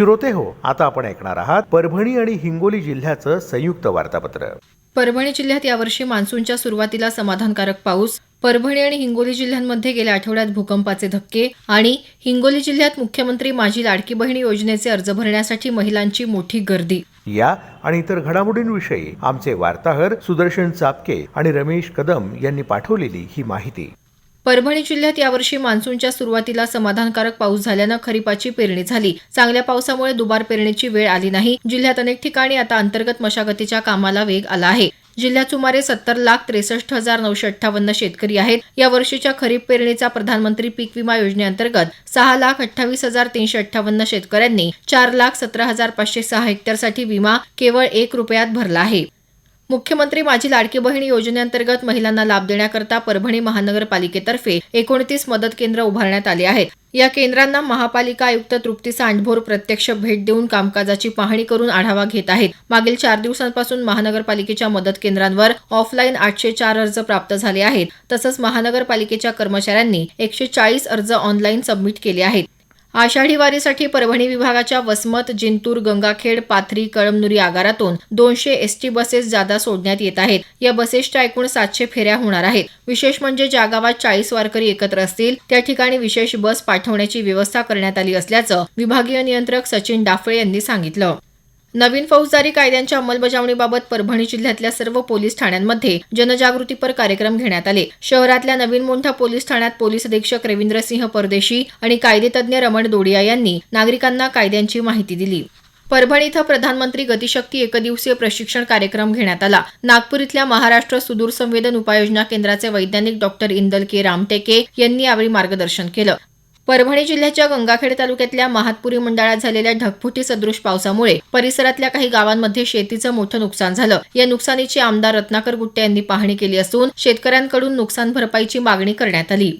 श्रोते हो. आता आपण ऐकणार आहात परभणी आणि हिंगोली जिल्ह्याचं संयुक्त वार्तापत्र. परभणी जिल्ह्यात यावर्षी मान्सूनच्या सुरुवातीला समाधानकारक पाऊस परभणी आणि हिंगोली जिल्ह्यांमध्ये गेल्या आठवड्यात भूकंपाचे धक्के आणि हिंगोली जिल्ह्यात मुख्यमंत्री माझी लाडकी बहिणी योजनेचे अर्ज भरण्यासाठी महिलांची मोठी गर्दी. या आणि इतर घडामोडींविषयी आमचे वार्ताहर सुदर्शन चापके आणि रमेश कदम यांनी पाठवलेली ही माहिती. परभणी जिल्ह्यात यावर्षी मान्सूनच्या सुरुवातीला समाधानकारक पाऊस झाल्यानं खरीपाची पेरणी झाली. चांगल्या पावसामुळे दुबार पेरणीची वेळ आली नाही. जिल्ह्यात अनेक ठिकाणी आता अंतर्गत मशागतीच्या कामाला वेग आला आहे. जिल्ह्यात सुमारे सत्तर लाख त्रेसष्ट हजार नऊशे अठ्ठावन्न शेतकरी आहेत. या वर्षीच्या खरीप पेरणीचा प्रधानमंत्री पीक विमा योजनेअंतर्गत सहा लाख अठ्ठावीस हजार तीनशे अठ्ठावन्न शेतकऱ्यांनी चार लाख सतरा हजार पाचशे सहा हेक्टरसाठी विमा केवळ एक रुपयात भरला आहे. मुख्यमंत्री माझी लाडकी बहीण योजनेअंतर्गत महिलांना लाभ देण्याकरता परभणी महानगरपालिकेतर्फे एकोणतीस मदत केंद्र उभारण्यात आले आहेत. या केंद्रांना महापालिका आयुक्त तृप्ती सांडभोर प्रत्यक्ष भेट देऊन कामकाजाची पाहणी करून आढावा घेत आहेत. मागील चार दिवसांपासून महानगरपालिकेच्या मदत केंद्रांवर ऑफलाईन आठशे चार अर्ज प्राप्त झाले आहेत. तसंच महानगरपालिकेच्या कर्मचाऱ्यांनी एकशे चाळीस अर्ज ऑनलाईन सबमिट केले आहेत. आषाढी वारीसाठी परभणी विभागाच्या वसमत जिंतूर गंगाखेड पाथरी कळमनुरी आगारातून दोनशे एसटी बसेस जादा सोडण्यात येत आहेत. या बसेसच्या एकूण सातशे फेऱ्या होणार आहेत. विशेष म्हणजे ज्या गावात चाळीस वारकरी एकत्र असतील त्या ठिकाणी विशेष बस पाठवण्याची व्यवस्था करण्यात आली असल्याचं विभागीय नियंत्रक सचिन डाफळे यांनी सांगितलं. नवीन फौजदारी कायद्यांच्या अंमलबजावणीबाबत परभणी जिल्ह्यातल्या सर्व पोलीस ठाण्यांमध्ये जनजागृतीपर कार्यक्रम घेण्यात आले. शहरातल्या नवीन मोंढा पोलीस ठाण्यात पोलीस अधीक्षक रवींद्रसिंह परदेशी आणि कायदेतज्ञ रमण दोडिया यांनी नागरिकांना कायद्यांची माहिती दिली. परभणी इथं प्रधानमंत्री गतिशक्ती एकदिवसीय प्रशिक्षण कार्यक्रम घेण्यात आला. नागपूर इथल्या महाराष्ट्र सुदूर संवेदन उपाययोजना केंद्राचे वैज्ञानिक डॉक्टर इंदल के. रामटेके यांनी यावेळी मार्गदर्शन केलं. परभणी जिल्ह्याच्या गंगाखेड तालुक्यातल्या महातपुरी मंडळात झालेल्या ढगफुटी सदृश पावसामुळे परिसरातल्या काही गावांमध्ये शेतीचं मोठं नुकसान झालं. या नुकसानीची आमदार रत्नाकर गुट्टे यांनी पाहणी केली असून शेतकऱ्यांकडून नुकसान भरपाईची मागणी करण्यात आली.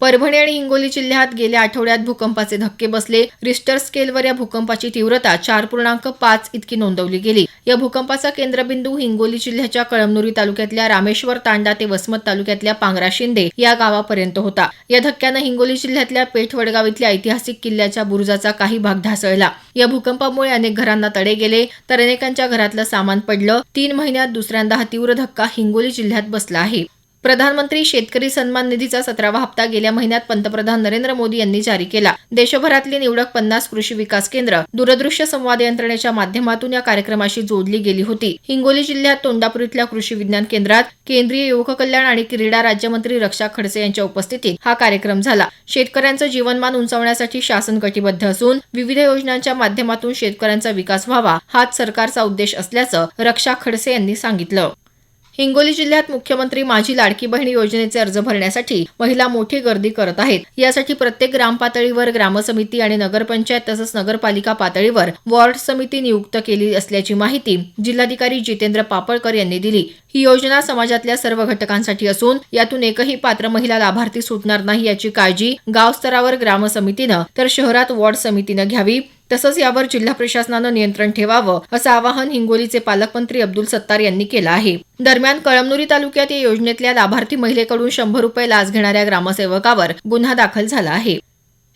परभणी आणि हिंगोली जिल्ह्यात गेल्या आठवड्यात भूकंपाचे धक्के बसले. रिस्टर स्केलवर या भूकंपाची तीव्रता चार पूर्णांक पाच इतकी नोंदवली गेली. या भूकंपाचा केंद्रबिंदू हिंगोली जिल्ह्याच्या कळमनुरी तालुक्यातल्या रामेश्वर तांडा ते वसमत तालुक्यातल्या पांगरा शिंदे या गावापर्यंत होता. या धक्क्यानं हिंगोली जिल्ह्यातल्या पेठवडगाव इथल्या ऐतिहासिक किल्ल्याच्या बुरुजाचा काही भाग ढासळला. या भूकंपामुळे अनेक घरांना तडे गेले तर अनेकांच्या घरातलं सामान पडलं. तीन महिन्यात दुसऱ्यांदा हा तीव्र धक्का हिंगोली जिल्ह्यात बसला आहे. प्रधानमंत्री शेतकरी सन्मान निधीचा सतरावा हप्ता गेल्या महिन्यात पंतप्रधान नरेंद्र मोदी यांनी जारी केला. देशभरातली निवडक पन्नास कृषी विकास केंद्र दूरदृश्य संवाद यंत्रणेच्या माध्यमातून या कार्यक्रमाशी जोडली गेली होती. हिंगोली जिल्ह्यात तोंडापूर इथल्या कृषी विज्ञान केंद्रात केंद्रीय युवक कल्याण आणि क्रीडा राज्यमंत्री रक्षा खडसे यांच्या उपस्थितीत हा कार्यक्रम झाला. शेतकऱ्यांचं जीवनमान उंचावण्यासाठी शासन कटिबद्ध असून विविध योजनांच्या माध्यमातून शेतकऱ्यांचा विकास व्हावा हाच सरकारचा उद्देश असल्याचं रक्षा खडसे यांनी सांगितलं. हिंगोली जिल्ह्यात मुख्यमंत्री माझी लाडकी बहिणी योजनेचे अर्ज भरण्यासाठी महिला मोठी गर्दी करत आहेत. यासाठी प्रत्येक ग्राम पातळीवर ग्रामसमिती आणि नगरपंचायत तसंच नगरपालिका पातळीवर वॉर्ड समिती नियुक्त केली असल्याची माहिती जिल्हाधिकारी जितेंद्र पापळकर यांनी दिली. ही योजना समाजातल्या सर्व घटकांसाठी असून यातून एकही पात्र महिला लाभार्थी सुटणार नाही याची काळजी गाव स्तरावर ग्रामसमितीनं तर शहरात वॉर्ड समितीनं घ्यावी तसंच यावर जिल्हा प्रशासनानं नियंत्रण ठेवावं असं आवाहन हिंगोलीचे पालकमंत्री अब्दुल सत्तार यांनी केलं आहे. दरम्यान कळमनुरी तालुक्यात या योजनेतल्या लाभार्थी महिलेकडून शंभर रुपये लाच घेणाऱ्या ग्रामसेवकावर गुन्हा दाखल झाला आहे.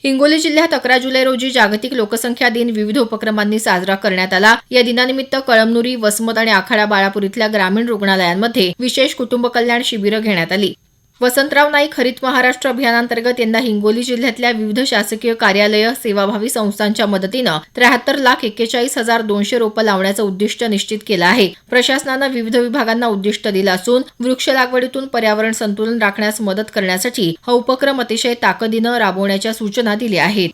हिंगोली जिल्ह्यात अकरा जुलै रोजी जागतिक लोकसंख्या दिन विविध उपक्रमांनी साजरा करण्यात आला. या दिनानिमित्त कळमनुरी वसमत आणि आखाडा बाळापूर इथल्या ग्रामीण रुग्णालयांमध्ये विशेष कुटुंब कल्याण शिबिरं घेण्यात आली. वसंतराव नाईक हरित महाराष्ट्र अभियानांतर्गत यंदा हिंगोली जिल्ह्यातल्या विविध शासकीय कार्यालय सेवाभावी संस्थांच्या मदतीनं त्र्याहत्तर लाख एक्केचाळीस हजार दोनशे रोपं लावण्याचं उद्दिष्ट निश्चित केलं आहे. प्रशासनानं विविध विभागांना उद्दिष्ट दिलं असून वृक्ष लागवडीतून पर्यावरण संतुलन राखण्यास मदत करण्यासाठी हा उपक्रम अतिशय ताकदीनं राबवण्याच्या सूचना दिल्या आहेत.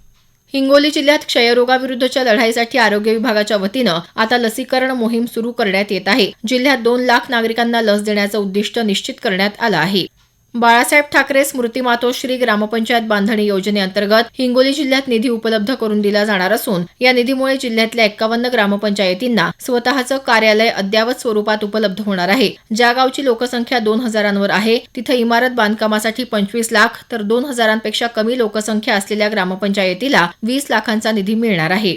हिंगोली जिल्ह्यात क्षयरोगाविरुद्धच्या लढाईसाठी आरोग्य विभागाच्या वतीनं आता लसीकरण मोहीम सुरू करण्यात येत आहे. जिल्ह्यात दोन लाख नागरिकांना लस देण्याचं उद्दिष्ट निश्चित करण्यात आलं आहे. बाळासाहेब ठाकरे स्मृती मातोश्री ग्रामपंचायत बांधणी योजनेअंतर्गत हिंगोली जिल्ह्यात निधी उपलब्ध करून दिला जाणार असून या निधीमुळे जिल्ह्यातल्या एक्कावन्न ग्रामपंचायतींना स्वतःचं कार्यालय अद्ययावत स्वरूपात उपलब्ध होणार आहे. ज्या गावची लोकसंख्या दोन हजारांवर आहे तिथं इमारत बांधकामासाठी पंचवीस लाख तर दोन हजारांपेक्षा कमी लोकसंख्या असलेल्या ग्रामपंचायतीला वीस लाखांचा निधी मिळणार आहे.